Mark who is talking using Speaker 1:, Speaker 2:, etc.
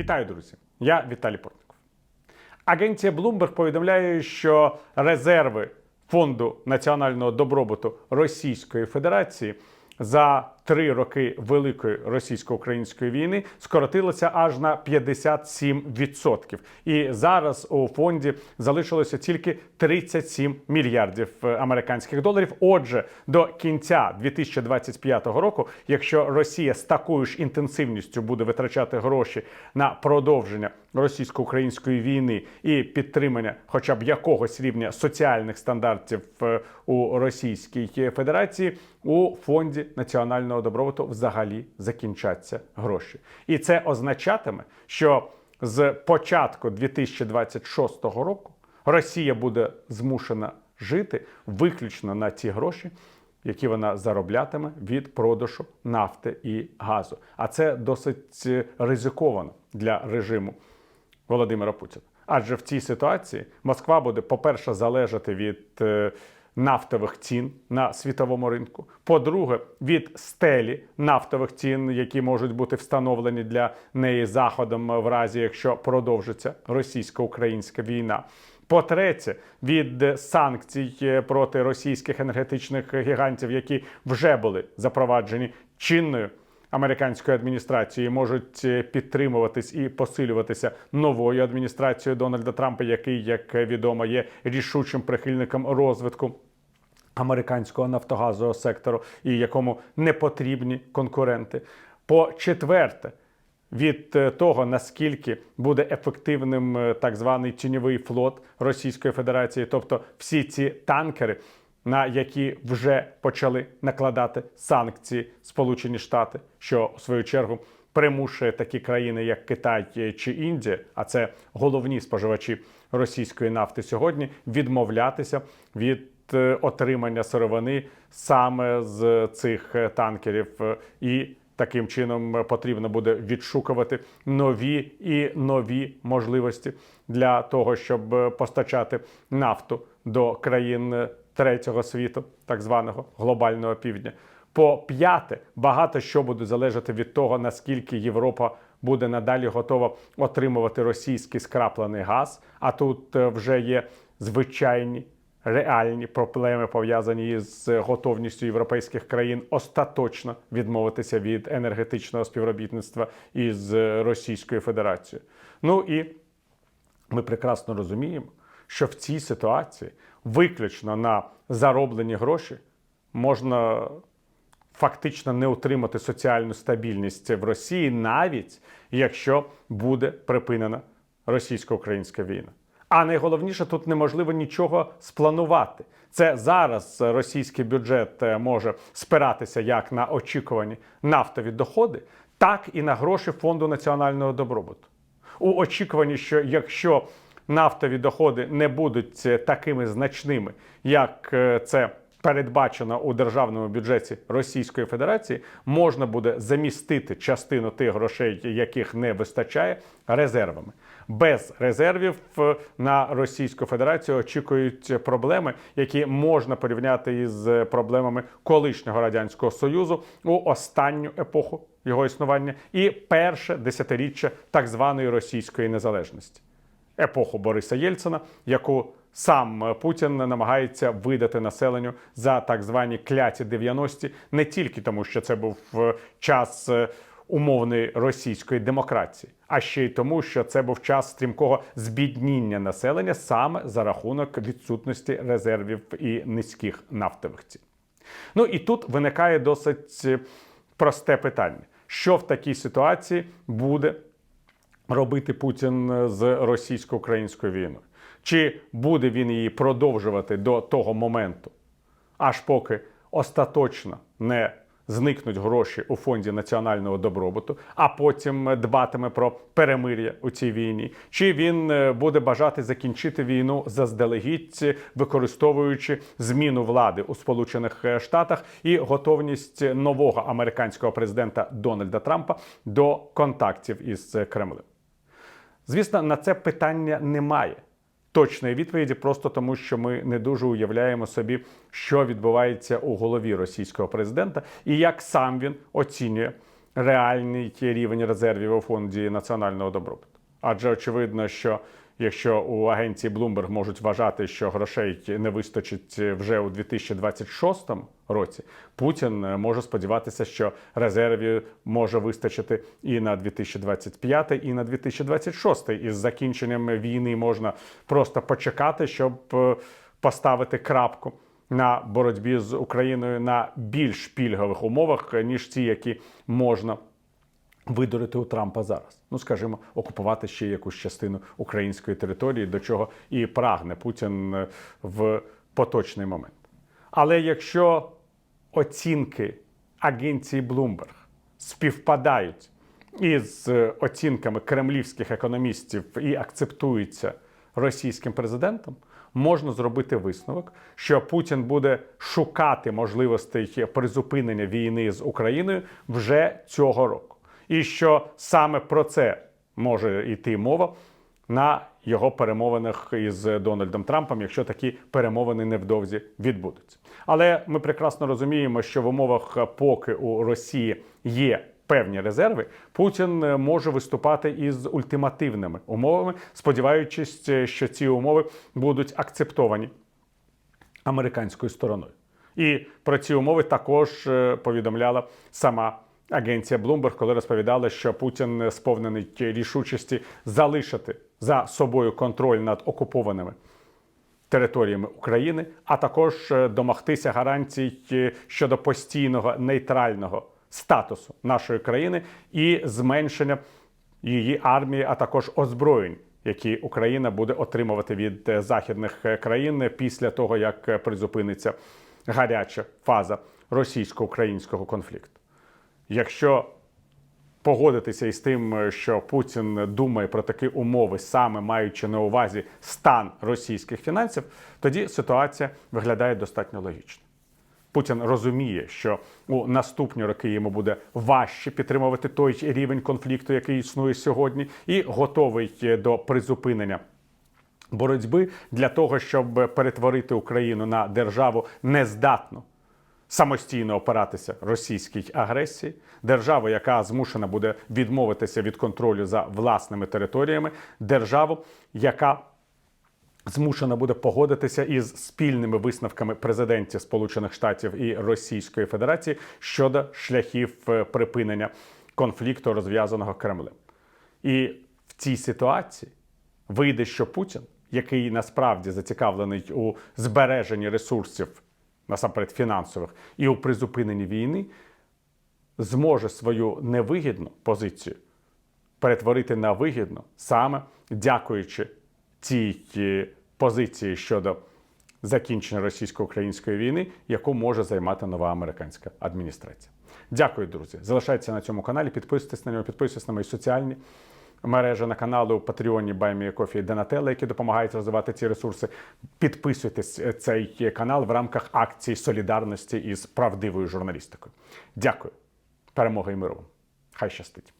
Speaker 1: Вітаю, друзі! Я Віталій Портников. Агенція Bloomberg повідомляє, що резерви Фонду національного добробуту Російської Федерації за три роки Великої російсько-української війни скоротилися аж на 57%. І зараз у фонді залишилося тільки 37 мільярдів е, американських доларів. Отже, до кінця 2025 року, якщо Росія з такою ж інтенсивністю буде витрачати гроші на продовження російсько-української війни і підтримання, хоча б якогось рівня соціальних стандартів е, у Російській Федерації, у фонді національного добробуту взагалі закінчаться гроші, і це означатиме, що з початку 2026 року Росія буде змушена жити виключно на ті гроші, які вона зароблятиме від продажу нафти і газу. А це досить е, ризиковано для режиму Володимира Путіна. Адже в цій ситуації Москва буде, по-перше, залежати від е, нафтових цін на світовому ринку. По-друге, від стелі нафтових цін, які можуть бути встановлені для неї заходом в разі, якщо продовжиться російсько-українська війна. По-третє, від санкцій е, проти російських енергетичних гігантів, які вже були запроваджені чинною американською адміністрацією, можуть е, підтримуватись і посилюватися новою адміністрацією Дональда Трампа, який, як відомо, є рішучим прихильником розвитку. Американського нафтогазового сектору і якому не потрібні конкуренти. По четверте, від е, того наскільки буде ефективним е, так званий тіньовий флот Російської Федерації, тобто всі ці танкери, на які вже почали накладати санкції Сполучені Штати, що в свою чергу примушує такі країни, як Китай чи Індія, а це головні споживачі російської нафти сьогодні, відмовлятися від е, отримання сировини саме з цих е, танкерів. Е, і Таким чином потрібно буде відшукувати нові і нові можливості для того, щоб постачати нафту до країн третього світу, так званого глобального півдня. По п'яте, багато що буде залежати від того, наскільки Європа буде надалі готова отримувати російський скраплений газ. А тут е, вже є звичайні реальні проблеми пов'язані із готовністю європейських країн остаточно відмовитися від енергетичного співробітництва із Російською Федерацією. Ну і ми прекрасно розуміємо, що в цій ситуації виключно на зароблені гроші можна фактично не утримати соціальну стабільність в Росії, навіть якщо буде припинена російсько-українська війна. А найголовніше тут неможливо нічого спланувати. Це зараз російський бюджет е, може спиратися як на очікувані нафтові доходи, так і на гроші фонду національного добробуту. У очікуванні, що якщо нафтові доходи не будуть е, такими значними, як е, це передбачено у державному бюджеті Російської Федерації, можна буде замістити частину тих грошей, яких не вистачає, резервами. Без резервів е, на Російську Федерацію очікують проблеми, які можна порівняти із проблемами колишнього радянського союзу у останню епоху його існування і перше десятиріччя так званої російської незалежності епоху Бориса Єльцина, яку сам Путін намагається видати населенню за так звані кляті 90-ті, не тільки тому, що це був е, час е, умовної російської демократії, а ще й тому, що це був час стрімкого збідніння населення саме за рахунок відсутності резервів і низьких нафтових цін. Ну і тут виникає досить е, просте питання: що в такій ситуації буде робити Путін з російсько-українською війною? Чи буде він її продовжувати до того моменту, аж поки остаточно не зникнуть гроші у фонді національного добробуту, а потім дбатиме про перемир'я у цій війні? Чи він е, буде бажати закінчити війну заздалегідь, використовуючи зміну влади у Сполучених Штатах і готовність нового американського президента Дональда Трампа до контактів із Кремлем? Звісно, на це питання немає точної відповіді, просто тому, що ми не дуже уявляємо собі, що відбувається у голові російського президента, і як сам він оцінює реальний рівень резервів у фонді національного добробуту. Адже очевидно, що якщо у агенції Bloomberg можуть вважати, що грошей не вистачить вже у 2026 році, Путін може сподіватися, що резервів може вистачити і на 2025, і на 2026. Із закінченням війни можна просто почекати, щоб е, поставити крапку на боротьбі з Україною на більш пільгових умовах, ніж ті, які можна видурити у Трампа зараз. Ну, скажімо, окупувати ще якусь частину української території, до чого і прагне Путін е, в поточний момент. Але якщо оцінки агенції Bloomberg співпадають із е, оцінками кремлівських економістів і акцептуються російським президентом, можна зробити висновок, що Путін буде шукати можливостей призупинення війни з Україною вже цього року, і що саме про це може йти мова на його перемовинах із Дональдом Трампом, якщо такі перемовини невдовзі відбудуться. Але ми прекрасно розуміємо, що в умовах, поки у Росії є певні резерви, Путін може виступати із ультимативними умовами, сподіваючись, що ці умови будуть акцептовані американською стороною. І про ці умови також е, повідомляла сама агенція Bloomberg, коли розповідала, що Путін сповнений рішучості залишити за собою контроль над окупованими територіями України, а також е, домогтися гарантій е, щодо постійного нейтрального статусу нашої країни і зменшення її армії, а також озброєнь, які Україна буде отримувати від е, західних країн після того, як призупиниться гаряча фаза російсько-українського конфлікту. Якщо погодитися із тим, е, що Путін думає про такі умови, саме маючи на увазі стан російських фінансів, тоді ситуація виглядає достатньо логічно. Путін розуміє, що у наступні роки йому буде важче підтримувати той рівень конфлікту, який існує сьогодні, і готовий е, до призупинення. Боротьби для того, щоб перетворити Україну на державу нездатну самостійно опиратися російській агресії, державу, яка змушена буде відмовитися від контролю за власними територіями, державу, яка змушена буде погодитися із спільними висновками президентів Сполучених Штатів і Російської Федерації щодо шляхів е, припинення конфлікту, розв'язаного Кремлем. І в цій ситуації вийде, що Путін, який насправді зацікавлений у збереженні ресурсів, насамперед фінансових, і у призупиненні війни, зможе свою невигідну позицію перетворити на вигідну саме дякуючи цій е, позиції щодо закінчення російсько-української війни, яку може займати нова американська адміністрація. Дякую, друзі. Залишайтеся на цьому каналі, підписуйтесь на нього, підписуйтесь на мої соціальні мережі на каналу Патреоні Баймія Кофі які допомагають розвивати ці ресурси. Підписуйтесь е, цей канал в рамках акції солідарності із правдивою журналістикою. Дякую. Перемоги і миру. Хай щастить.